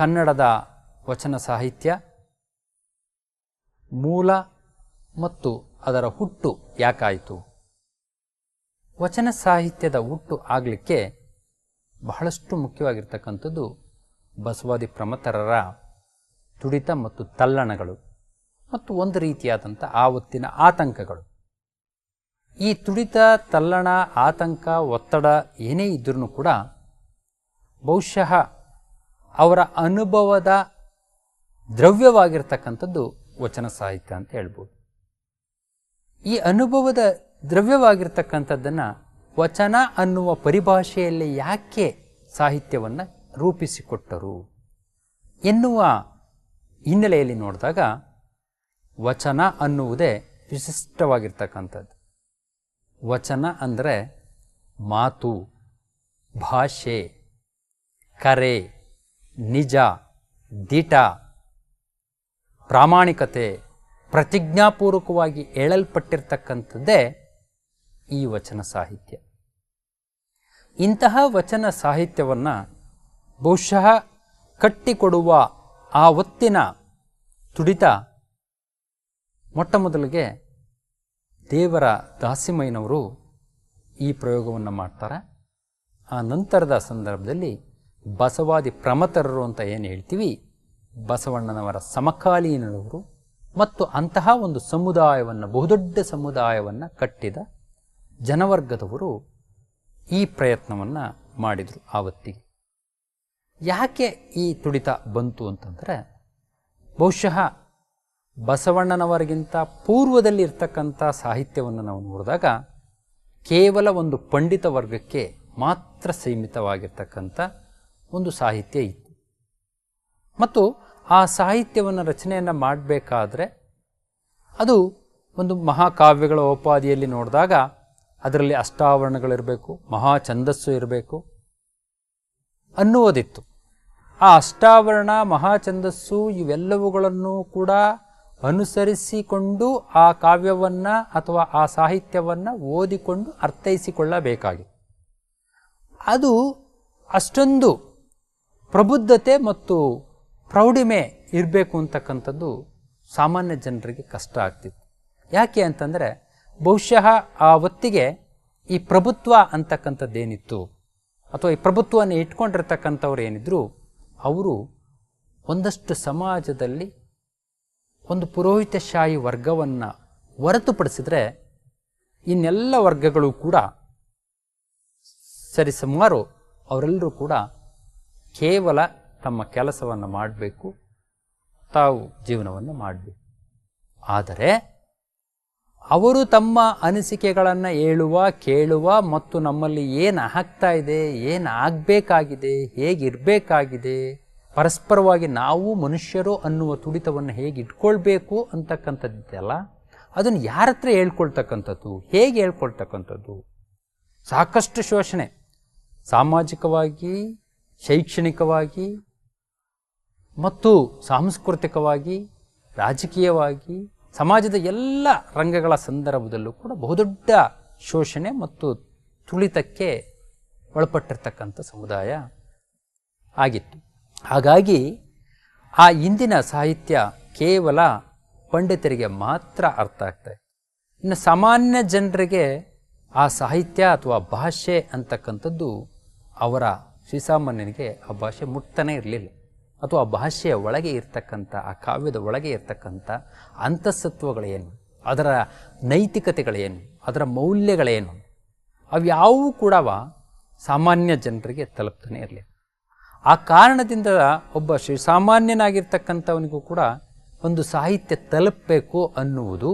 ಕನ್ನಡದ ವಚನ ಸಾಹಿತ್ಯ, ಮೂಲ ಮತ್ತು ಅದರ ಹುಟ್ಟು ಯಾಕಾಯಿತು? ವಚನ ಸಾಹಿತ್ಯದ ಹುಟ್ಟು ಆಗಲಿಕ್ಕೆ ಬಹಳಷ್ಟು ಮುಖ್ಯವಾಗಿರ್ತಕ್ಕಂಥದ್ದು ಬಸವಾದಿ ಪ್ರಮತರರ ತುಡಿತ ಮತ್ತು ತಲ್ಲಣಗಳು ಮತ್ತು ಒಂದು ರೀತಿಯಾದಂಥ ಆವತ್ತಿನ ಆತಂಕಗಳು. ಈ ತುಡಿತ, ತಲ್ಲಣ, ಆತಂಕ, ಒತ್ತಡ ಏನೇ ಇದ್ರೂ ಕೂಡ ಬಹುಶಃ ಅವರ ಅನುಭವದ ದ್ರವ್ಯವಾಗಿರ್ತಕ್ಕಂಥದ್ದು ವಚನ ಸಾಹಿತ್ಯ ಅಂತ ಹೇಳ್ಬೋದು. ಈ ಅನುಭವದ ದ್ರವ್ಯವಾಗಿರ್ತಕ್ಕಂಥದ್ದನ್ನು ವಚನ ಅನ್ನುವ ಪರಿಭಾಷೆಯಲ್ಲಿ ಯಾಕೆ ಸಾಹಿತ್ಯವನ್ನು ರೂಪಿಸಿಕೊಟ್ಟರು ಎನ್ನುವ ಹಿನ್ನೆಲೆಯಲ್ಲಿ ನೋಡಿದಾಗ ವಚನ ಅನ್ನುವುದೇ ವಿಶಿಷ್ಟವಾಗಿರ್ತಕ್ಕಂಥದ್ದು. ವಚನ ಅಂದರೆ ಮಾತು, ಭಾಷೆ, ಕರೆ ನಿಜ, ದಿಟ, ಪ್ರಾಮಾಣಿಕತೆ, ಪ್ರತಿಜ್ಞಾಪೂರ್ವಕವಾಗಿ ಹೇಳಲ್ಪಟ್ಟಿರ್ತಕ್ಕಂಥದ್ದೇ ಈ ವಚನ ಸಾಹಿತ್ಯ. ಇಂತಹ ವಚನ ಸಾಹಿತ್ಯವನ್ನು ಬಹುಶಃ ಕಟ್ಟಿಕೊಡುವ ಆ ಒತ್ತಿನ ತುಡಿತ ಮೊಟ್ಟ ಮೊದಲಿಗೆ ದೇವರ ದಾಸಿಮಯ್ಯನವರು ಈ ಪ್ರಯೋಗವನ್ನು ಮಾಡ್ತಾರೆ. ಆ ನಂತರದ ಸಂದರ್ಭದಲ್ಲಿ ಬಸವಾದಿ ಪ್ರಮತರರು ಅಂತ ಏನು ಹೇಳ್ತೀವಿ? ಬಸವಣ್ಣನವರ ಸಮಕಾಲೀನರವರು ಮತ್ತು ಅಂತಹ ಒಂದು ಸಮುದಾಯವನ್ನು, ಬಹುದೊಡ್ಡ ಸಮುದಾಯವನ್ನು ಕಟ್ಟಿದ ಜನವರ್ಗದವರು ಈ ಪ್ರಯತ್ನವನ್ನು ಮಾಡಿದರು ಆವತ್ತಿಗೆ. ಯಾಕೆ ಈ ತುಡಿತ ಬಂತು ಅಂತಂದರೆ, ಬಹುಶಃ ಬಸವಣ್ಣನವರಿಗಿಂತ ಪೂರ್ವದಲ್ಲಿ ಇರ್ತಕ್ಕಂಥ ಸಾಹಿತ್ಯವನ್ನು ನಾವು ನೋಡಿದಾಗ ಕೇವಲ ಒಂದು ಪಂಡಿತ ವರ್ಗಕ್ಕೆ ಮಾತ್ರ ಸೀಮಿತವಾಗಿರ್ತಕ್ಕಂಥ ಒಂದು ಸಾಹಿತ್ಯ ಇತ್ತು. ಮತ್ತು ಆ ಸಾಹಿತ್ಯವನ್ನು ರಚನೆಯನ್ನು ಮಾಡಬೇಕಾದ್ರೆ ಅದು ಒಂದು ಮಹಾಕಾವ್ಯಗಳ ಉಪಾದಿಯಲ್ಲಿ ನೋಡಿದಾಗ ಅದರಲ್ಲಿ ಅಷ್ಟಾವರಣಗಳಿರಬೇಕು ಮಹಾ ಛಂದಸ್ಸು ಇರಬೇಕು ಅನ್ನುವುದಿತ್ತು. ಆ ಅಷ್ಟಾವರಣ, ಮಹಾಛಂದಸ್ಸು ಇವೆಲ್ಲವುಗಳನ್ನು ಕೂಡ ಅನುಸರಿಸಿಕೊಂಡು ಆ ಕಾವ್ಯವನ್ನು ಅಥವಾ ಆ ಸಾಹಿತ್ಯವನ್ನು ಓದಿಕೊಂಡು ಅರ್ಥೈಸಿಕೊಳ್ಳಬೇಕಾಗಿತ್ತು. ಅದು ಅಷ್ಟೊಂದು ಪ್ರಬುದ್ಧತೆ ಮತ್ತು ಪ್ರೌಢಿಮೆ ಇರಬೇಕು ಅಂತಕ್ಕಂಥದ್ದು ಸಾಮಾನ್ಯ ಜನರಿಗೆ ಕಷ್ಟ ಆಗ್ತಿತ್ತು. ಯಾಕೆ ಅಂತಂದರೆ ಬಹುಶಃ ಆ ಹೊತ್ತಿಗೆ ಈ ಪ್ರಭುತ್ವ ಅಂತಕ್ಕಂಥದ್ದೇನಿತ್ತು ಅಥವಾ ಈ ಪ್ರಭುತ್ವವನ್ನು ಇಟ್ಕೊಂಡಿರ್ತಕ್ಕಂಥವ್ರು ಏನಿದ್ರು ಅವರು ಒಂದಷ್ಟು ಸಮಾಜದಲ್ಲಿ ಒಂದು ಪುರೋಹಿತಶಾಹಿ ವರ್ಗವನ್ನು ಹೊರತುಪಡಿಸಿದರೆ ಇನ್ನೆಲ್ಲ ವರ್ಗಗಳು ಕೂಡ ಸರಿಸುಮಾರು ಅವರೆಲ್ಲರೂ ಕೂಡ ಕೇವಲ ತಮ್ಮ ಕೆಲಸವನ್ನು ಮಾಡಬೇಕು, ತಾವು ಜೀವನವನ್ನು ಮಾಡಬೇಕು. ಆದರೆ ಅವರು ತಮ್ಮ ಅನಿಸಿಕೆಗಳನ್ನು ಹೇಳುವ, ಕೇಳುವ ಮತ್ತು ನಮ್ಮಲ್ಲಿ ಏನು ಆಗ್ತಾ ಇದೆ, ಏನು ಆಗಬೇಕಾಗಿದೆ, ಹೇಗಿರಬೇಕಾಗಿದೆ, ಪರಸ್ಪರವಾಗಿ ನಾವು ಮನುಷ್ಯರು ಅನ್ನುವ ತುಡಿತವನ್ನು ಹೇಗೆ ಇಟ್ಕೊಳ್ಬೇಕು ಅಂತಕ್ಕಂಥದ್ದಿದೆಯಲ್ಲ, ಅದನ್ನು ಯಾರ ಹತ್ರ ಹೇಳ್ಕೊಳ್ತಕ್ಕಂಥದ್ದು, ಹೇಗೆ ಹೇಳ್ಕೊಳ್ತಕ್ಕಂಥದ್ದು? ಸಾಕಷ್ಟು ಶೋಷಣೆ. ಸಾಮಾಜಿಕವಾಗಿ ಶೈಕ್ಷಣಿಕವಾಗಿ ಮತ್ತು ಸಾಂಸ್ಕೃತಿಕವಾಗಿ, ರಾಜಕೀಯವಾಗಿ, ಸಮಾಜದ ಎಲ್ಲ ರಂಗಗಳ ಸಂದರ್ಭದಲ್ಲೂ ಕೂಡ ಬಹುದೊಡ್ಡ ಶೋಷಣೆ ಮತ್ತು ತುಳಿತಕ್ಕೆ ಒಳಪಟ್ಟಿರ್ತಕ್ಕಂಥ ಸಮುದಾಯ ಆಗಿತ್ತು. ಹಾಗಾಗಿ ಆ ಇಂದಿನ ಸಾಹಿತ್ಯ ಕೇವಲ ಪಂಡಿತರಿಗೆ ಮಾತ್ರ ಅರ್ಥ ಆಗ್ತದೆ ಇನ್ನು ಸಾಮಾನ್ಯ ಜನರಿಗೆ ಆ ಸಾಹಿತ್ಯ ಅಥವಾ ಭಾಷೆ ಅಂತಕ್ಕಂಥದ್ದು ಅವರ ಶ್ರೀಸಾಮಾನ್ಯನಿಗೆ ಆ ಭಾಷೆ ಮುಟ್ತಾನೆ ಇರಲಿಲ್ಲ. ಅಥವಾ ಆ ಭಾಷೆಯ ಒಳಗೆ ಇರ್ತಕ್ಕಂಥ, ಆ ಕಾವ್ಯದ ಒಳಗೆ ಇರ್ತಕ್ಕಂಥ ಅಂತಸತ್ವಗಳೇನು ಅದರ ನೈತಿಕತೆಗಳೇನು, ಅದರ ಮೌಲ್ಯಗಳೇನು, ಅವ್ಯಾವೂ ಕೂಡ ಸಾಮಾನ್ಯ ಜನರಿಗೆ ತಲುಪ್ತಾನೆ ಇರಲಿಲ್ಲ. ಆ ಕಾರಣದಿಂದ ಒಬ್ಬ ಶ್ರೀಸಾಮಾನ್ಯನಾಗಿರ್ತಕ್ಕಂಥವನಿಗೂ ಕೂಡ ಒಂದು ಸಾಹಿತ್ಯ ತಲುಪಬೇಕು ಅನ್ನುವುದು,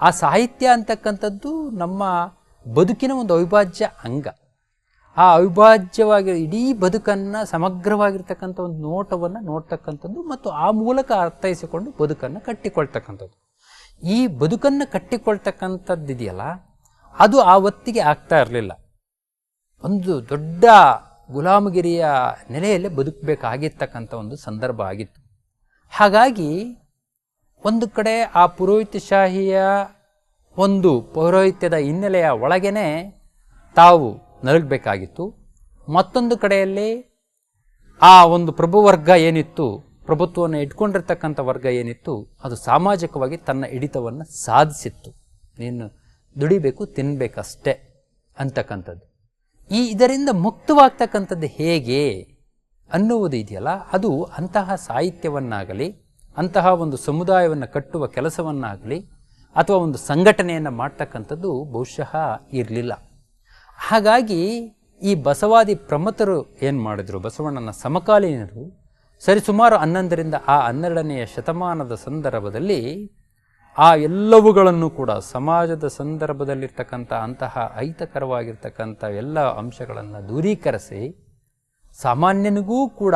ಆ ಸಾಹಿತ್ಯ ಅಂತಕ್ಕಂಥದ್ದು ನಮ್ಮ ಬದುಕಿನ ಒಂದು ಅವಿಭಾಜ್ಯ ಅಂಗ. ಆ ಅವಿಭಾಜ್ಯವಾಗಿ ಇಡೀ ಬದುಕನ್ನು ಸಮಗ್ರವಾಗಿರ್ತಕ್ಕಂಥ ಒಂದು ನೋಟವನ್ನು ನೋಡ್ತಕ್ಕಂಥದ್ದು ಮತ್ತು ಆ ಮೂಲಕ ಅರ್ಥೈಸಿಕೊಂಡು ಬದುಕನ್ನು ಕಟ್ಟಿಕೊಳ್ತಕ್ಕಂಥದ್ದು. ಈ ಬದುಕನ್ನು ಕಟ್ಟಿಕೊಳ್ತಕ್ಕಂಥದ್ದು ಇದೆಯಲ್ಲ, ಅದು ಆ ಹೊತ್ತಿಗೆ ಆಗ್ತಾ ಇರಲಿಲ್ಲ. ಒಂದು ದೊಡ್ಡ ಗುಲಾಮಗಿರಿಯ ನೆಲೆಯಲ್ಲೇ ಬದುಕಬೇಕಾಗಿರ್ತಕ್ಕಂಥ ಒಂದು ಸಂದರ್ಭ ಆಗಿತ್ತು. ಹಾಗಾಗಿ ಒಂದು ಕಡೆ ಆ ಪುರೋಹಿತಶಾಹಿಯ ಒಂದು ಪೌರೋಹಿತ್ಯದ ಹಿನ್ನೆಲೆಯ ಒಳಗೇನೆ ತಾವು ನಲಗಬೇಕಾಗಿತ್ತು ಮತ್ತೊಂದು ಕಡೆಯಲ್ಲಿ ಆ ಒಂದು ಪ್ರಭುವರ್ಗ ಏನಿತ್ತು, ಪ್ರಭುತ್ವವನ್ನು ಇಟ್ಕೊಂಡಿರ್ತಕ್ಕಂಥ ವರ್ಗ ಏನಿತ್ತು, ಅದು ಸಾಮಾಜಿಕವಾಗಿ ತನ್ನ ಹಿಡಿತವನ್ನು ಸಾಧಿಸಿತ್ತು. ನೀನು ದುಡಿಬೇಕು ತಿನ್ನಬೇಕಷ್ಟೇ ಅಂತಕ್ಕಂಥದ್ದು. ಈ ಇದರಿಂದ ಮುಕ್ತವಾಗ್ತಕ್ಕಂಥದ್ದು ಹೇಗೆ ಅನ್ನುವುದು ಇದೆಯಲ್ಲ, ಅದು ಅಂತಹ ಸಾಹಿತ್ಯವನ್ನಾಗಲಿ, ಅಂತಹ ಒಂದು ಸಮುದಾಯವನ್ನು ಕಟ್ಟುವ ಕೆಲಸವನ್ನಾಗಲಿ, ಅಥವಾ ಒಂದು ಸಂಘಟನೆಯನ್ನು ಮಾಡ್ತಕ್ಕಂಥದ್ದು ಬಹುಶಃ ಇರಲಿಲ್ಲ. ಹಾಗಾಗಿ ಈ ಬಸವಾದಿ ಪ್ರಮತರು ಏನು ಮಾಡಿದರು? ಬಸವಣ್ಣನ ಸಮಕಾಲೀನರು ಸರಿಸುಮಾರು ಹನ್ನೊಂದರಿಂದ ಆ ಹನ್ನೆರಡನೆಯ ಶತಮಾನದ ಸಂದರ್ಭದಲ್ಲಿ ಆ ಎಲ್ಲವುಗಳನ್ನು ಕೂಡ ಸಮಾಜದ ಸಂದರ್ಭದಲ್ಲಿರ್ತಕ್ಕಂಥ ಅಂತಹ ಅಹಿತಕರವಾಗಿರ್ತಕ್ಕಂಥ ಎಲ್ಲ ಅಂಶಗಳನ್ನು ದೂರೀಕರಿಸಿ ಸಾಮಾನ್ಯನಿಗೂ ಕೂಡ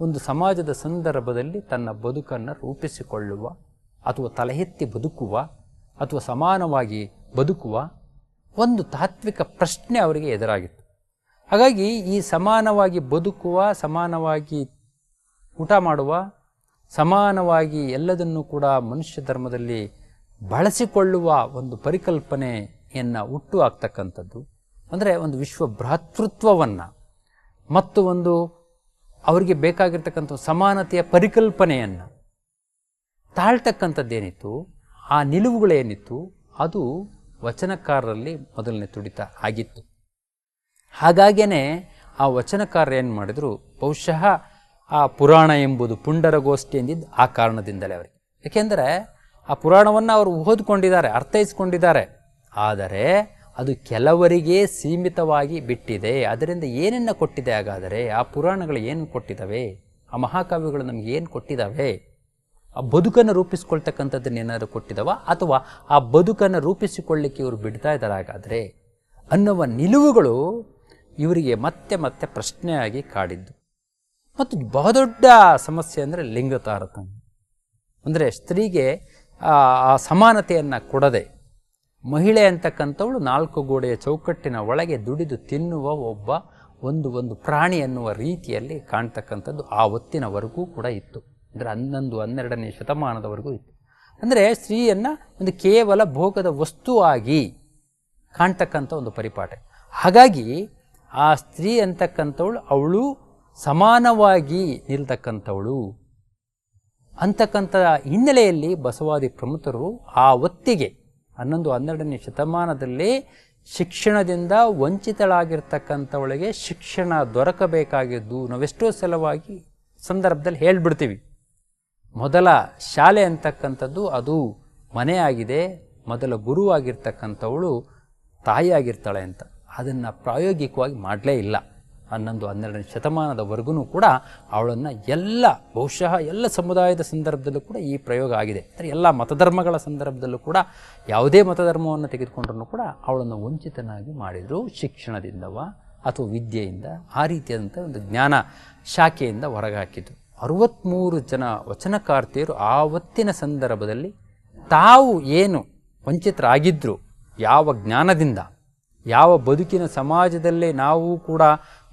ಒಂದು ಸಮಾಜದ ಸಂದರ್ಭದಲ್ಲಿ ತನ್ನ ಬದುಕನ್ನು ರೂಪಿಸಿಕೊಳ್ಳುವ ಅಥವಾ ತಲೆಹೆತ್ತಿ ಬದುಕುವ ಅಥವಾ ಸಮಾನವಾಗಿ ಬದುಕುವ ಒಂದು ತಾತ್ವಿಕ ಪ್ರಶ್ನೆ ಅವರಿಗೆ ಎದುರಾಗಿತ್ತು. ಹಾಗಾಗಿ ಈ ಸಮಾನವಾಗಿ ಬದುಕುವ, ಸಮಾನವಾಗಿ ಊಟ ಮಾಡುವ, ಸಮಾನವಾಗಿ ಎಲ್ಲದನ್ನು ಕೂಡ ಮನುಷ್ಯ ಧರ್ಮದಲ್ಲಿ ಬಳಸಿಕೊಳ್ಳುವ ಒಂದು ಪರಿಕಲ್ಪನೆಯನ್ನು ಹುಟ್ಟು ಹಾಕ್ತಕ್ಕಂಥದ್ದು. ಅಂದರೆ ಒಂದು ವಿಶ್ವ ಭ್ರಾತೃತ್ವವನ್ನು ಮತ್ತು ಒಂದು ಅವರಿಗೆ ಬೇಕಾಗಿರ್ತಕ್ಕಂಥ ಸಮಾನತೆಯ ಪರಿಕಲ್ಪನೆಯನ್ನು ತಾಳ್ತಕ್ಕಂಥದ್ದೇನಿತ್ತು, ಆ ನಿಲುವುಗಳೇನಿತ್ತು, ಅದು ವಚನಕಾರರಲ್ಲಿ ಮೊದಲನೇ ತುಡಿತ ಆಗಿತ್ತು. ಹಾಗಾಗೇ ಆ ವಚನಕಾರ ಏನು ಮಾಡಿದ್ರು? ಬಹುಶಃ ಆ ಪುರಾಣ ಎಂಬುದು ಪುಂಡರಗೋಷ್ಠಿ ಎಂದಿದ್ದು ಆ ಕಾರಣದಿಂದಲೇ ಅವರಿಗೆ. ಏಕೆಂದರೆ ಆ ಪುರಾಣವನ್ನು ಅವರು ಓದ್ಕೊಂಡಿದ್ದಾರೆ, ಅರ್ಥೈಸ್ಕೊಂಡಿದ್ದಾರೆ. ಆದರೆ ಅದು ಕೆಲವರಿಗೆ ಸೀಮಿತವಾಗಿ ಬಿಟ್ಟಿದೆ. ಅದರಿಂದ ಏನನ್ನ ಕೊಟ್ಟಿದೆ ಹಾಗಾದರೆ? ಆ ಪುರಾಣಗಳು ಏನು ಕೊಟ್ಟಿದ್ದಾವೆ? ಆ ಮಹಾಕಾವ್ಯಗಳು ನಮಗೆ ಏನು ಕೊಟ್ಟಿದ್ದಾವೆ? ಆ ಬದುಕನ್ನು ರೂಪಿಸ್ಕೊಳ್ತಕ್ಕಂಥದ್ದನ್ನು ಏನಾದರೂ ಕೊಟ್ಟಿದ್ದಾವ? ಅಥವಾ ಆ ಬದುಕನ್ನು ರೂಪಿಸಿಕೊಳ್ಳಿಕ್ಕೆ ಇವರು ಬಿಡ್ತಾ ಇದ್ದಾರೆ ಹಾಗಾದರೆ? ಅನ್ನುವ ನಿಲುವುಗಳು ಇವರಿಗೆ ಮತ್ತೆ ಮತ್ತೆ ಪ್ರಶ್ನೆಯಾಗಿ ಕಾಡಿದ್ದು. ಮತ್ತು ಬಹುದೊಡ್ಡ ಸಮಸ್ಯೆ ಅಂದರೆ ಲಿಂಗ ತಾರತಮ್ಯ. ಅಂದರೆ ಸ್ತ್ರೀಗೆ ಆ ಸಮಾನತೆಯನ್ನು ಕೊಡದೆ ಮಹಿಳೆ ಅಂತಕ್ಕಂಥವಳು ನಾಲ್ಕು ಗೋಡೆಯ ಚೌಕಟ್ಟಿನ ಒಳಗೆ ದುಡಿದು ತಿನ್ನುವ ಒಬ್ಬ ಒಂದು ಒಂದು ಪ್ರಾಣಿ ಅನ್ನುವ ರೀತಿಯಲ್ಲಿ ಕಾಣ್ತಕ್ಕಂಥದ್ದು ಆ ಹೊತ್ತಿನವರೆಗೂ ಕೂಡ ಇತ್ತು. ಅಂದರೆ ಹನ್ನೊಂದು, ಹನ್ನೆರಡನೇ ಶತಮಾನದವರೆಗೂ ಇತ್ತು. ಅಂದರೆ ಸ್ತ್ರೀಯನ್ನು ಒಂದು ಕೇವಲ ಭೋಗದ ವಸ್ತುವಾಗಿ ಕಾಣ್ತಕ್ಕಂಥ ಒಂದು ಪರಿಪಾಠ. ಹಾಗಾಗಿ ಆ ಸ್ತ್ರೀ ಅಂತಕ್ಕಂಥವಳು ಅವಳು ಸಮಾನವಾಗಿ ನಿಲ್ತಕ್ಕಂಥವಳು ಅಂತಕ್ಕಂಥ ಹಿನ್ನೆಲೆಯಲ್ಲಿ ಬಸವಾದಿ ಪ್ರಮುಖರು ಆ ಒತ್ತಿಗೆ ಹನ್ನೊಂದು, ಹನ್ನೆರಡನೇ ಶತಮಾನದಲ್ಲಿ ಶಿಕ್ಷಣದಿಂದ ವಂಚಿತಳಾಗಿರ್ತಕ್ಕಂಥವಳಿಗೆ ಶಿಕ್ಷಣ ದೊರಕಬೇಕಾಗಿದ್ದು ನಾವೆಷ್ಟೋ ಸಲವಾಗಿ ಸಂದರ್ಭದಲ್ಲಿ ಹೇಳ್ಬಿಡ್ತೀವಿ. ಮೊದಲ ಶಾಲೆ ಅಂತಕ್ಕಂಥದ್ದು ಅದು ಮನೆಯಾಗಿದೆ. ಮೊದಲ ಗುರುವಾಗಿರ್ತಕ್ಕಂಥವಳು ತಾಯಿಯಾಗಿರ್ತಾಳೆ ಅಂತ. ಅದನ್ನು ಪ್ರಾಯೋಗಿಕವಾಗಿ ಮಾಡಲೇ ಇಲ್ಲ. ಹನ್ನೊಂದು, ಹನ್ನೆರಡನೇ ಶತಮಾನದವರೆಗೂ ಕೂಡ ಅವಳನ್ನು ಎಲ್ಲ, ಬಹುಶಃ ಎಲ್ಲ ಸಮುದಾಯದ ಸಂದರ್ಭದಲ್ಲೂ ಕೂಡ ಈ ಪ್ರಯೋಗ ಆಗಿದೆ. ಅಂದರೆ ಎಲ್ಲ ಮತಧರ್ಮಗಳ ಸಂದರ್ಭದಲ್ಲೂ ಕೂಡ ಯಾವುದೇ ಮತಧರ್ಮವನ್ನು ತೆಗೆದುಕೊಂಡ್ರೂ ಕೂಡ ಅವಳನ್ನು ವಂಚಿತನಾಗಿ ಮಾಡಿದರು ಶಿಕ್ಷಣದಿಂದವ ಅಥವಾ ವಿದ್ಯೆಯಿಂದ ಆ ರೀತಿಯಾದಂಥ ಒಂದು ಜ್ಞಾನ ಶಾಖೆಯಿಂದ ಹೊರಗೆ ಹಾಕಿದ್ರು ಅರವತ್ತ್ಮೂರು ಜನ ವಚನಕಾರ್ತಿಯರು ಆವತ್ತಿನ ಸಂದರ್ಭದಲ್ಲಿ ತಾವು ಏನು ವಂಚಿತರಾಗಿದ್ದರು ಯಾವ ಜ್ಞಾನದಿಂದ, ಯಾವ ಬದುಕಿನ ಸಮಾಜದಲ್ಲೇ ನಾವು ಕೂಡ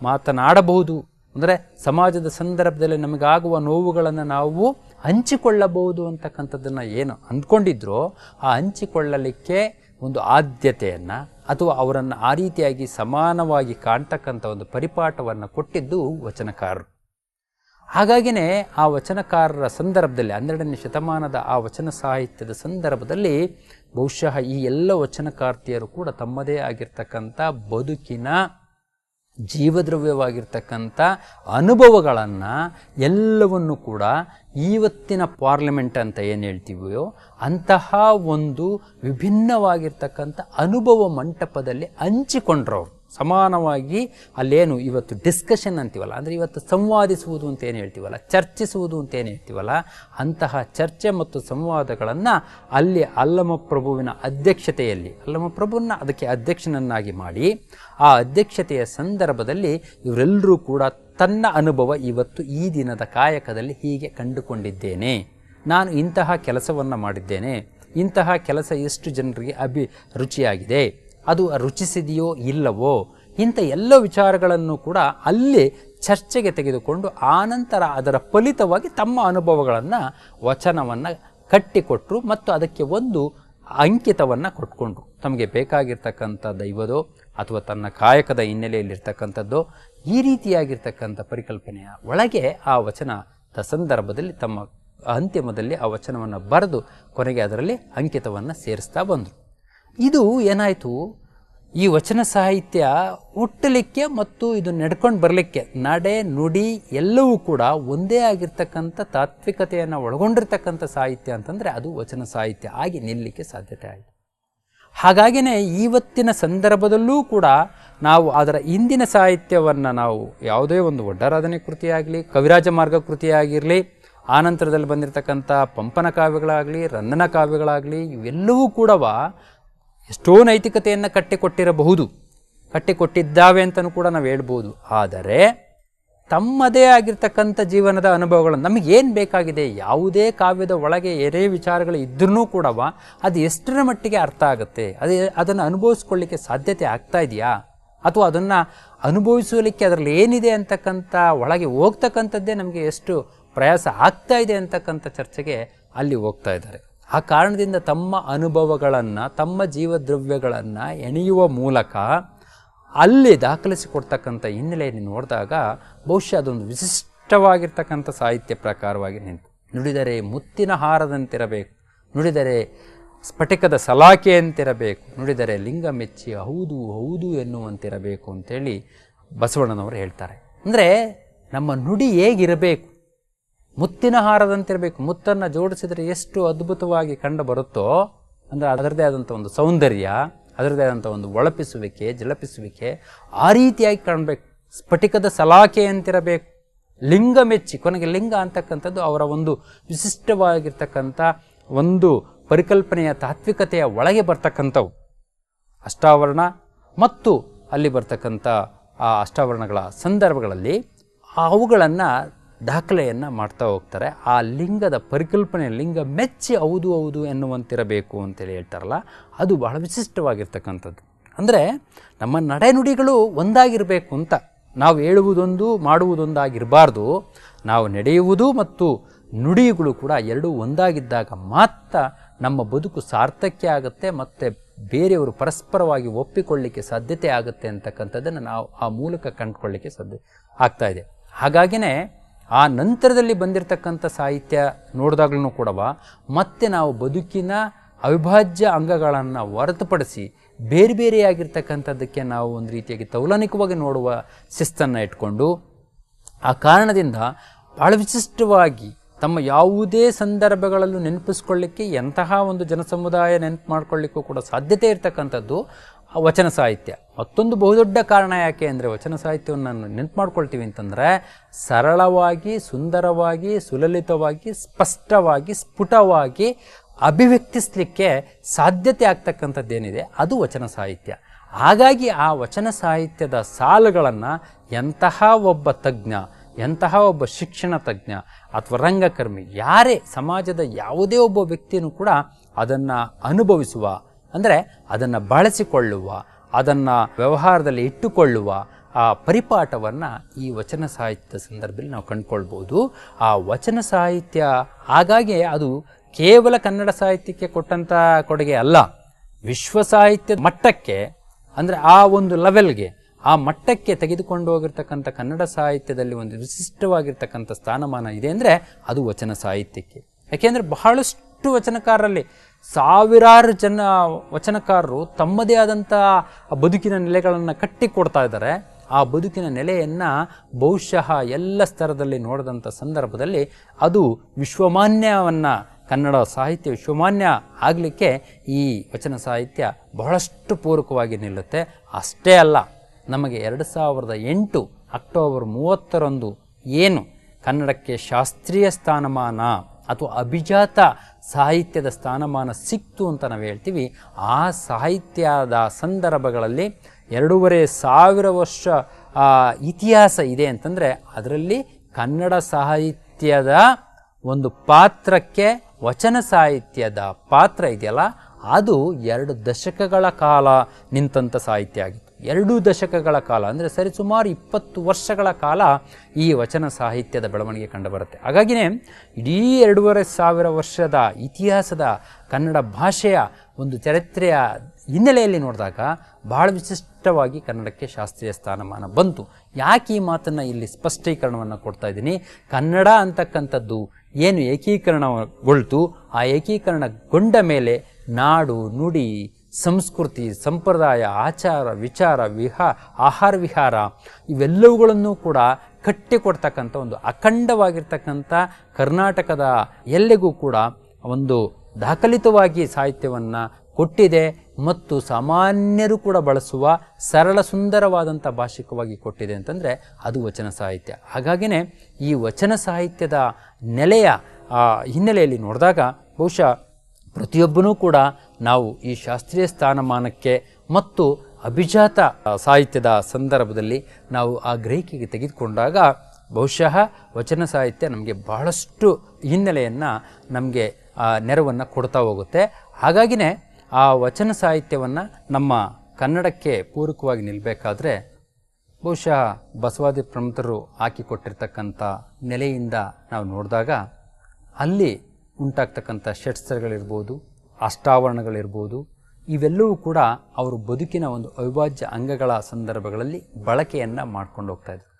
ಮಾತನಾಡಬಹುದು, ಅಂದರೆ ಸಮಾಜದ ಸಂದರ್ಭದಲ್ಲಿ ನಮಗಾಗುವ ನೋವುಗಳನ್ನು ನಾವು ಹಂಚಿಕೊಳ್ಳಬಹುದು ಅಂತಕ್ಕಂಥದ್ದನ್ನು ಏನು ಅಂದ್ಕೊಂಡಿದ್ರೋ ಆ ಹಂಚಿಕೊಳ್ಳಲಿಕ್ಕೆ ಒಂದು ಆದ್ಯತೆಯನ್ನು ಅಥವಾ ಅವರನ್ನು ಆ ರೀತಿಯಾಗಿ ಸಮಾನವಾಗಿ ಕಾಣ್ತಕ್ಕಂಥ ಒಂದು ಪರಿಪಾಠವನ್ನು ಕೊಟ್ಟಿದ್ದು ವಚನಕಾರರು. ಹಾಗಾಗಿನೇ ಆ ವಚನಕಾರರ ಸಂದರ್ಭದಲ್ಲಿ, ಹನ್ನೆರಡನೇ ಶತಮಾನದ ಆ ವಚನ ಸಾಹಿತ್ಯದ ಸಂದರ್ಭದಲ್ಲಿ ಬಹುಶಃ ಈ ಎಲ್ಲ ವಚನಕಾರ್ತಿಯರು ಕೂಡ ತಮ್ಮದೇ ಆಗಿರ್ತಕ್ಕಂಥ ಬದುಕಿನ ಜೀವದ್ರವ್ಯವಾಗಿರ್ತಕ್ಕಂಥ ಅನುಭವಗಳನ್ನು ಎಲ್ಲವನ್ನು ಕೂಡ ಇವತ್ತಿನ ಪಾರ್ಲಿಮೆಂಟ್ ಅಂತ ಏನು ಹೇಳ್ತೀವೋ ಅಂತಹ ಒಂದು ವಿಭಿನ್ನವಾಗಿರ್ತಕ್ಕಂಥ ಅನುಭವ ಮಂಟಪದಲ್ಲಿ ಹಂಚಿಕೊಂಡ್ರವ್ರು. ಸಮಾನವಾಗಿ ಅಲ್ಲೇನು ಇವತ್ತು ಡಿಸ್ಕಷನ್ ಅಂತೀವಲ್ಲ? ಅಂದರೆ ಇವತ್ತು ಸಂವಾದಿಸುವುದು ಅಂತ ಏನು ಹೇಳ್ತೀವಲ್ಲ? ಚರ್ಚಿಸುವುದು ಅಂತ ಏನು ಹೇಳ್ತೀವಲ್ಲ? ಅಂತಹ ಚರ್ಚೆ ಮತ್ತು ಸಂವಾದಗಳನ್ನು ಅಲ್ಲಿ ಅಲ್ಲಮ ಪ್ರಭುವಿನ ಅಧ್ಯಕ್ಷತೆಯಲ್ಲಿ ಅಲ್ಲಮ ಪ್ರಭುವನ್ನ ಅದಕ್ಕೆ ಅಧ್ಯಕ್ಷನನ್ನಾಗಿ ಮಾಡಿ, ಆ ಅಧ್ಯಕ್ಷತೆಯ ಸಂದರ್ಭದಲ್ಲಿ ಇವರೆಲ್ಲರೂ ಕೂಡ ತನ್ನ ಅನುಭವ ಇವತ್ತು ಈ ದಿನದ ಕಾಯಕದಲ್ಲಿ ಹೀಗೆ ಕಂಡುಕೊಂಡಿದ್ದೇನೆ. ನಾನು ಇಂತಹ ಕೆಲಸವನ್ನು ಮಾಡಿದ್ದೇನೆ. ಇಂತಹ ಕೆಲಸ ಎಷ್ಟು ಜನರಿಗೆ ಅಭಿ ರುಚಿಯಾಗಿದೆ ಅದು ರುಚಿಸಿದೆಯೋ ಇಲ್ಲವೋ ಇಂಥ ಎಲ್ಲ ವಿಚಾರಗಳನ್ನು ಕೂಡ ಅಲ್ಲಿ ಚರ್ಚೆಗೆ ತೆಗೆದುಕೊಂಡು ಆನಂತರ ಅದರ ಫಲಿತವಾಗಿ ತಮ್ಮ ಅನುಭವಗಳನ್ನು ವಚನವನ್ನು ಕಟ್ಟಿಕೊಟ್ಟರು ಮತ್ತು ಅದಕ್ಕೆ ಒಂದು ಅಂಕಿತವನ್ನು ಕೊಟ್ಕೊಂಡ್ರು. ತಮಗೆ ಬೇಕಾಗಿರ್ತಕ್ಕಂಥ ದೈವದೋ ಅಥವಾ ತನ್ನ ಕಾಯಕದ ಹಿನ್ನೆಲೆಯಲ್ಲಿರ್ತಕ್ಕಂಥದ್ದೋ ಈ ರೀತಿಯಾಗಿರ್ತಕ್ಕಂಥ ಪರಿಕಲ್ಪನೆಯ ಒಳಗೆ ಆ ವಚನದ ಸಂದರ್ಭದಲ್ಲಿ ತಮ್ಮ ಅಂತಿಮದಲ್ಲಿ ಆ ವಚನವನ್ನು ಬರೆದು ಕೊನೆಗೆ ಅದರಲ್ಲಿ ಅಂಕಿತವನ್ನು ಸೇರಿಸ್ತಾ ಬಂದರು. ಇದು ಏನಾಯಿತು? ಈ ವಚನ ಸಾಹಿತ್ಯ ಹುಟ್ಟಲಿಕ್ಕೆ ಮತ್ತು ಇದು ನಡ್ಕೊಂಡು ಬರಲಿಕ್ಕೆ ನಡೆ, ನುಡಿ ಎಲ್ಲವೂ ಕೂಡ ಒಂದೇ ಆಗಿರ್ತಕ್ಕಂಥ ತಾತ್ವಿಕತೆಯನ್ನು ಒಳಗೊಂಡಿರ್ತಕ್ಕಂಥ ಸಾಹಿತ್ಯ ಅಂತಂದರೆ ಅದು ವಚನ ಸಾಹಿತ್ಯ ಆಗಿ ನಿಲ್ಲಲಿಕ್ಕೆ ಸಾಧ್ಯತೆ ಆಯಿತು. ಹಾಗಾಗಿಯೇ ಇವತ್ತಿನ ಸಂದರ್ಭದಲ್ಲೂ ಕೂಡ ನಾವು ಅದರ ಇಂದಿನ ಸಾಹಿತ್ಯವನ್ನು ನಾವು ಯಾವುದೇ ಒಂದು ಒಡ್ಡರಾಧನೆ ಕೃತಿಯಾಗಲಿ, ಕವಿರಾಜ ಮಾರ್ಗ ಕೃತಿಯಾಗಿರಲಿ, ಆನಂತರದಲ್ಲಿ ಬಂದಿರತಕ್ಕಂಥ ಪಂಪನ ಕಾವ್ಯಗಳಾಗಲಿ ರನ್ನನ ಕಾವ್ಯಗಳಾಗಲಿ, ಇವೆಲ್ಲವೂ ಕೂಡವ ಎಷ್ಟೋ ನೈತಿಕತೆಯನ್ನು ಕಟ್ಟಿಕೊಟ್ಟಿರಬಹುದು. ಕಟ್ಟಿಕೊಟ್ಟಿದ್ದಾವೆ ಅಂತಲೂ ಕೂಡ ನಾವು ಹೇಳ್ಬೋದು. ಆದರೆ ತಮ್ಮದೇ ಆಗಿರ್ತಕ್ಕಂಥ ಜೀವನದ ಅನುಭವಗಳನ್ನು ನಮಗೇನು ಬೇಕಾಗಿದೆ, ಯಾವುದೇ ಕಾವ್ಯದ ಒಳಗೆ ಎರೇ ವಿಚಾರಗಳು ಇದ್ರೂ ಕೂಡ ಅದು ಎಷ್ಟರ ಮಟ್ಟಿಗೆ ಅರ್ಥ ಆಗುತ್ತೆ, ಅದೇ ಅದನ್ನು ಅನುಭವಿಸ್ಕೊಳ್ಳಿಕ್ಕೆ ಸಾಧ್ಯತೆ ಆಗ್ತಾ ಇದೆಯಾ? ಅಥವಾ ಅದನ್ನು ಅನುಭವಿಸಲಿಕ್ಕೆ ಅದರಲ್ಲಿ ಏನಿದೆ ಅಂತಕ್ಕಂಥ ಒಳಗೆ ಹೋಗ್ತಕ್ಕಂಥದ್ದೇ ನಮಗೆ ಎಷ್ಟು ಪ್ರಯಾಸ ಆಗ್ತಾ ಇದೆ ಅಂತಕ್ಕಂಥ ಚರ್ಚೆಗೆ ಅಲ್ಲಿ ಹೋಗ್ತಾ ಇದ್ದಾರೆ. ಆ ಕಾರಣದಿಂದ ತಮ್ಮ ಅನುಭವಗಳನ್ನು, ತಮ್ಮ ಜೀವದ್ರವ್ಯಗಳನ್ನು ಎಣೆಯುವ ಮೂಲಕ ಅಲ್ಲಿ ದಾಖಲಿಸಿಕೊಡ್ತಕ್ಕಂಥ ಹಿನ್ನೆಲೆಯನ್ನು ನೋಡಿದಾಗ ಬಹುಶಃ ಅದೊಂದು ವಿಶಿಷ್ಟವಾಗಿರ್ತಕ್ಕಂಥ ಸಾಹಿತ್ಯ ಪ್ರಕಾರವಾಗಿ ನಿಂತು. ನುಡಿದರೆ ಮುತ್ತಿನ ಹಾರದಂತಿರಬೇಕು, ನುಡಿದರೆ ಸ್ಫಟಿಕದ ಸಲಾಖೆಯಂತಿರಬೇಕು ನುಡಿದರೆ ಲಿಂಗ ಮೆಚ್ಚಿ ಹೌದು ಹೌದು ಎನ್ನುವಂತಿರಬೇಕು ಅಂತೇಳಿ ಬಸವಣ್ಣನವರು ಹೇಳ್ತಾರೆ. ಅಂದರೆ ನಮ್ಮ ನುಡಿ ಹೇಗಿರಬೇಕು? ಮುತ್ತಿನ ಹಾರದಂತಿರಬೇಕು. ಮುತ್ತನ್ನು ಜೋಡಿಸಿದರೆ ಎಷ್ಟು ಅದ್ಭುತವಾಗಿ ಕಂಡು ಬರುತ್ತೋ, ಅಂದರೆ ಅದರದೇ ಆದಂಥ ಒಂದು ಸೌಂದರ್ಯ ಅದರದೇ ಆದಂಥ ಒಂದು ಒಳಪಿಸುವಿಕೆ, ಜಲಪಿಸುವಿಕೆ, ಆ ರೀತಿಯಾಗಿ ಕಾಣಬೇಕು. ಸ್ಫಟಿಕದ ಸಲಾಕೆ ಅಂತಿರಬೇಕು. ಲಿಂಗ ಮೆಚ್ಚಿ, ಕೊನೆಗೆ ಲಿಂಗ ಅಂತಕ್ಕಂಥದ್ದು ಅವರ ಒಂದು ವಿಶಿಷ್ಟವಾಗಿರ್ತಕ್ಕಂಥ ಒಂದು ಪರಿಕಲ್ಪನೆಯ ತಾತ್ವಿಕತೆಯ ಒಳಗೆ ಬರ್ತಕ್ಕಂಥವು. ಅಷ್ಟಾವರಣ ಮತ್ತು ಅಲ್ಲಿ ಬರ್ತಕ್ಕಂಥ ಆ ಅಷ್ಟಾವರಣಗಳ ಸಂದರ್ಭಗಳಲ್ಲಿ ಅವುಗಳನ್ನು ದಾಖಲೆಯನ್ನು ಮಾಡ್ತಾ ಹೋಗ್ತಾರೆ. ಆ ಲಿಂಗದ ಪರಿಕಲ್ಪನೆ, ಲಿಂಗ ಮೆಚ್ಚಿ ಹೌದು ಹೌದು ಎನ್ನುವಂತಿರಬೇಕು ಅಂತೇಳಿ ಹೇಳ್ತಾರಲ್ಲ, ಅದು ಬಹಳ ವಿಶಿಷ್ಟವಾಗಿರ್ತಕ್ಕಂಥದ್ದು. ಅಂದರೆ ನಮ್ಮ ನಡೆನುಡಿಗಳು ಒಂದಾಗಿರಬೇಕು ಅಂತ ನಾವು ಹೇಳುವುದೊಂದು, ಮಾಡುವುದೊಂದಾಗಿರಬಾರ್ದು, ನಾವು ನಡೆಯುವುದು ಮತ್ತು ನುಡಿಗಳು ಕೂಡ ಎರಡೂ ಒಂದಾಗಿದ್ದಾಗ ಮಾತ್ರ ನಮ್ಮ ಬದುಕು ಸಾರ್ಥಕ್ಯ ಆಗುತ್ತೆ ಮತ್ತು ಬೇರೆಯವರು ಪರಸ್ಪರವಾಗಿ ಒಪ್ಪಿಕೊಳ್ಳಿಕ್ಕೆ ಸಾಧ್ಯತೆ ಆಗುತ್ತೆ ಅಂತಕ್ಕಂಥದ್ದನ್ನು ನಾವು ಆ ಮೂಲಕ ಕಂಡುಕೊಳ್ಳಿಕ್ಕೆ ಸಾಧ್ಯ ಆಗ್ತಾಯಿದೆ ಇದೆ. ಹಾಗಾಗಿನೇ ಆ ನಂತರದಲ್ಲಿ ಬಂದಿರತಕ್ಕಂಥ ಸಾಹಿತ್ಯ ನೋಡಿದಾಗ್ಲೂ ಕೂಡವ ಮತ್ತೆ ನಾವು ಬದುಕಿನ ಅವಿಭಾಜ್ಯ ಅಂಗಗಳನ್ನು ಹೊರತುಪಡಿಸಿ ಬೇರೆ ಬೇರೆಯಾಗಿರ್ತಕ್ಕಂಥದ್ದಕ್ಕೆ ನಾವು ಒಂದು ರೀತಿಯಾಗಿ ತೌಲನಿಕವಾಗಿ ನೋಡುವ ಶಿಸ್ತನ್ನು ಇಟ್ಕೊಂಡು ಆ ಕಾರಣದಿಂದ ಬಹಳ ವಿಶಿಷ್ಟವಾಗಿ ತಮ್ಮ ಯಾವುದೇ ಸಂದರ್ಭಗಳಲ್ಲೂ ನೆನಪಿಸ್ಕೊಳ್ಳಿಕ್ಕೆ ಎಂತಹ ಒಂದು ಜನಸಮುದಾಯ ನೆನಪು ಮಾಡ್ಕೊಳ್ಳಿಕ್ಕೂ ಕೂಡ ಸಾಧ್ಯತೆ ಇರತಕ್ಕಂಥದ್ದು. ವಚನ ಸಾಹಿತ್ಯ. ಮತ್ತೊಂದು ಬಹುದೊಡ್ಡ ಕಾರಣ ಯಾಕೆ ಅಂದರೆ ವಚನ ಸಾಹಿತ್ಯವನ್ನು ನಾನು ನೆನಪು ಮಾಡ್ಕೊಳ್ತೀವಿ ಅಂತಂದರೆ, ಸರಳವಾಗಿ, ಸುಂದರವಾಗಿ, ಸುಲಲಿತವಾಗಿ, ಸ್ಪಷ್ಟವಾಗಿ, ಸ್ಫುಟವಾಗಿ ಅಭಿವ್ಯಕ್ತಿಸಲಿಕ್ಕೆ ಸಾಧ್ಯತೆ ಆಗ್ತಕ್ಕಂಥದ್ದೇನಿದೆ ಅದು ವಚನ ಸಾಹಿತ್ಯ. ಹಾಗಾಗಿ ಆ ವಚನ ಸಾಹಿತ್ಯದ ಸಾಲುಗಳನ್ನು ಎಂತಹ ಒಬ್ಬ ತಜ್ಞ, ಎಂತಹ ಒಬ್ಬ ಶಿಕ್ಷಣ ತಜ್ಞ ಅಥವಾ ರಂಗಕರ್ಮಿ, ಯಾರೇ, ಸಮಾಜದ ಯಾವುದೇ ಒಬ್ಬ ವ್ಯಕ್ತಿಯೂ ಕೂಡ ಅದನ್ನು ಅನುಭವಿಸುವ ಅಂದರೆ ಅದನ್ನು ಬಳಸಿಕೊಳ್ಳುವ, ಅದನ್ನು ವ್ಯವಹಾರದಲ್ಲಿ ಇಟ್ಟುಕೊಳ್ಳುವ ಆ ಪರಿಪಾಠವನ್ನು ಈ ವಚನ ಸಾಹಿತ್ಯದ ಸಂದರ್ಭದಲ್ಲಿ ನಾವು ಕಂಡುಕೊಳ್ಬೋದು ಆ ವಚನ ಸಾಹಿತ್ಯ ಹಾಗಾಗಿ ಅದು ಕೇವಲ ಕನ್ನಡ ಸಾಹಿತ್ಯಕ್ಕೆ ಕೊಟ್ಟಂಥ ಕೊಡುಗೆ ಅಲ್ಲ. ವಿಶ್ವ ಸಾಹಿತ್ಯದ ಮಟ್ಟಕ್ಕೆ, ಅಂದರೆ ಆ ಒಂದು ಲೆವೆಲ್ಗೆ ಆ ಮಟ್ಟಕ್ಕೆ ತೆಗೆದುಕೊಂಡು ಹೋಗಿರ್ತಕ್ಕಂಥ ಕನ್ನಡ ಸಾಹಿತ್ಯದಲ್ಲಿ ಒಂದು ವಿಶಿಷ್ಟವಾಗಿರ್ತಕ್ಕಂಥ ಸ್ಥಾನಮಾನ ಇದೆ ಅಂದರೆ ಅದು ವಚನ ಸಾಹಿತ್ಯಕ್ಕೆ. ಯಾಕೆಂದರೆ ಬಹಳಷ್ಟು ವಚನಕಾರರಲ್ಲಿ ಸಾವಿರಾರು ಜನ ವಚನಕಾರರು ತಮ್ಮದೇ ಆದಂಥ ಬದುಕಿನ ನೆಲೆಗಳನ್ನು ಕಟ್ಟಿಕೊಡ್ತಾ ಇದ್ದಾರೆ. ಆ ಬದುಕಿನ ನೆಲೆಯನ್ನು ಬಹುಶಃ ಎಲ್ಲ ಸ್ತರದಲ್ಲಿ ನೋಡಿದಂಥ ಸಂದರ್ಭದಲ್ಲಿ ಅದು ವಿಶ್ವಮಾನ್ಯವನ್ನು ಕನ್ನಡ ಸಾಹಿತ್ಯ ವಿಶ್ವಮಾನ್ಯ ಆಗಲಿಕ್ಕೆ ಈ ವಚನ ಸಾಹಿತ್ಯ ಬಹಳಷ್ಟು ಪೂರಕವಾಗಿ ನಿಲ್ಲುತ್ತೆ. ಅಷ್ಟೇ ಅಲ್ಲ, ನಮಗೆ ಎರಡು ಸಾವಿರದ ಎಂಟು ಅಕ್ಟೋಬರ್ ಮೂವತ್ತರಂದು ಏನು ಕನ್ನಡಕ್ಕೆ ಶಾಸ್ತ್ರೀಯ ಸ್ಥಾನಮಾನ ಅಥವಾ ಅಭಿಜಾತ ಸಾಹಿತ್ಯದ ಸ್ಥಾನಮಾನ ಸಿಕ್ತು ಅಂತ ನಾವು ಹೇಳ್ತೀವಿ. ಆ ಸಾಹಿತ್ಯದ ಸಂದರ್ಭಗಳಲ್ಲಿ ಎರಡೂವರೆ ಸಾವಿರ ವರ್ಷ ಇತಿಹಾಸ ಇದೆ ಅಂತಂದರೆ ಅದರಲ್ಲಿ ಕನ್ನಡ ಸಾಹಿತ್ಯದ ಒಂದು ಪಾತ್ರಕ್ಕೆ ವಚನ ಸಾಹಿತ್ಯದ ಪಾತ್ರ ಇದೆಯಲ್ಲ, ಅದು ಎರಡು ದಶಕಗಳ ಕಾಲ ನಿಂತಹ ಸಾಹಿತ್ಯ ಆಗಿತ್ತು. ಎರಡು ದಶಕಗಳ ಕಾಲ, ಅಂದರೆ ಸರಿಸುಮಾರು ಇಪ್ಪತ್ತು ವರ್ಷಗಳ ಕಾಲ ಈ ವಚನ ಸಾಹಿತ್ಯದ ಬೆಳವಣಿಗೆ ಕಂಡುಬರುತ್ತೆ. ಹಾಗಾಗಿನೇ ಇಡೀ ಎರಡೂವರೆ ಸಾವಿರ ವರ್ಷದ ಇತಿಹಾಸದ ಕನ್ನಡ ಭಾಷೆಯ ಒಂದು ಚರಿತ್ರೆಯ ಹಿನ್ನೆಲೆಯಲ್ಲಿ ನೋಡಿದಾಗ ಬಹಳ ವಿಶಿಷ್ಟವಾಗಿ ಕನ್ನಡಕ್ಕೆ ಶಾಸ್ತ್ರೀಯ ಸ್ಥಾನಮಾನ ಬಂತು. ಯಾಕೆ ಈ ಮಾತನ್ನು ಇಲ್ಲಿ ಸ್ಪಷ್ಟೀಕರಣವನ್ನು ಕೊಡ್ತಾ ಇದ್ದೀನಿ? ಕನ್ನಡ ಅಂತಕ್ಕಂಥದ್ದು ಏನು ಏಕೀಕರಣಗೊಳ್ತು? ಆ ಏಕೀಕರಣಗೊಂಡ ಮೇಲೆ ನಾಡು ನುಡಿ ಸಂಸ್ಕೃತಿ, ಸಂಪ್ರದಾಯ, ಆಚಾರ, ವಿಚಾರ, ವಿಹಾ, ಆಹಾರ ವಿಹಾರ ಇವೆಲ್ಲವುಗಳನ್ನು ಕೂಡ ಕಟ್ಟಿಕೊಡ್ತಕ್ಕಂಥ ಒಂದು ಅಖಂಡವಾಗಿರ್ತಕ್ಕಂಥ ಕರ್ನಾಟಕದ ಎಲ್ಲೆಗೂ ಕೂಡ ಒಂದು ದಾಖಲಿತವಾಗಿ ಸಾಹಿತ್ಯವನ್ನು ಕೊಟ್ಟಿದೆ ಮತ್ತು ಸಾಮಾನ್ಯರು ಕೂಡ ಬಳಸುವ ಸರಳ ಸುಂದರವಾದಂಥ ಭಾಷಿಕವಾಗಿ ಕೊಟ್ಟಿದೆ ಅಂತಂದರೆ ಅದು ವಚನ ಸಾಹಿತ್ಯ. ಹಾಗಾಗಿನೇ ಈ ವಚನ ಸಾಹಿತ್ಯದ ನೆಲೆಯ ಹಿನ್ನೆಲೆಯಲ್ಲಿ ನೋಡಿದಾಗ ಬಹುಶಃ ಪ್ರತಿಯೊಬ್ಬನೂ ಕೂಡ ನಾವು ಈ ಶಾಸ್ತ್ರೀಯ ಸ್ಥಾನಮಾನಕ್ಕೆ ಮತ್ತು ಅಭಿಜಾತ ಸಾಹಿತ್ಯದ ಸಂದರ್ಭದಲ್ಲಿ ನಾವು ಆ ಗ್ರಹಿಕೆಗೆ ತೆಗೆದುಕೊಂಡಾಗ ಬಹುಶಃ ವಚನ ಸಾಹಿತ್ಯ ನಮಗೆ ಬಹಳಷ್ಟು ಹಿನ್ನೆಲೆಯನ್ನು ನಮಗೆ ನೆರವನ್ನು ಕೊಡ್ತಾ ಹೋಗುತ್ತೆ. ಹಾಗಾಗಿನೇ ಆ ವಚನ ಸಾಹಿತ್ಯವನ್ನು ನಮ್ಮ ಕನ್ನಡಕ್ಕೆ ಪೂರಕವಾಗಿ ನಿಲ್ಲಬೇಕಾದ್ರೆ ಬಹುಶಃ ಬಸವಾದಿ ಪ್ರಮುಖರು ಹಾಕಿಕೊಟ್ಟಿರ್ತಕ್ಕಂಥ ನೆಲೆಯಿಂದ ನಾವು ನೋಡಿದಾಗ ಅಲ್ಲಿ ಉಂಟಾಗ್ತಕ್ಕಂಥ ಷಟ್ಸ್ತರಗಳಿರ್ಬೋದು, ಅಷ್ಟಾವರಣಗಳಿರ್ಬೋದು, ಇವೆಲ್ಲವೂ ಕೂಡ ಅವರು ಬದುಕಿನ ಒಂದು ಅವಿಭಾಜ್ಯ ಅಂಗಗಳ ಸಂದರ್ಭಗಳಲ್ಲಿ ಬಳಕೆಯನ್ನು ಮಾಡ್ಕೊಂಡು ಹೋಗ್ತಾ ಇದ್ರು.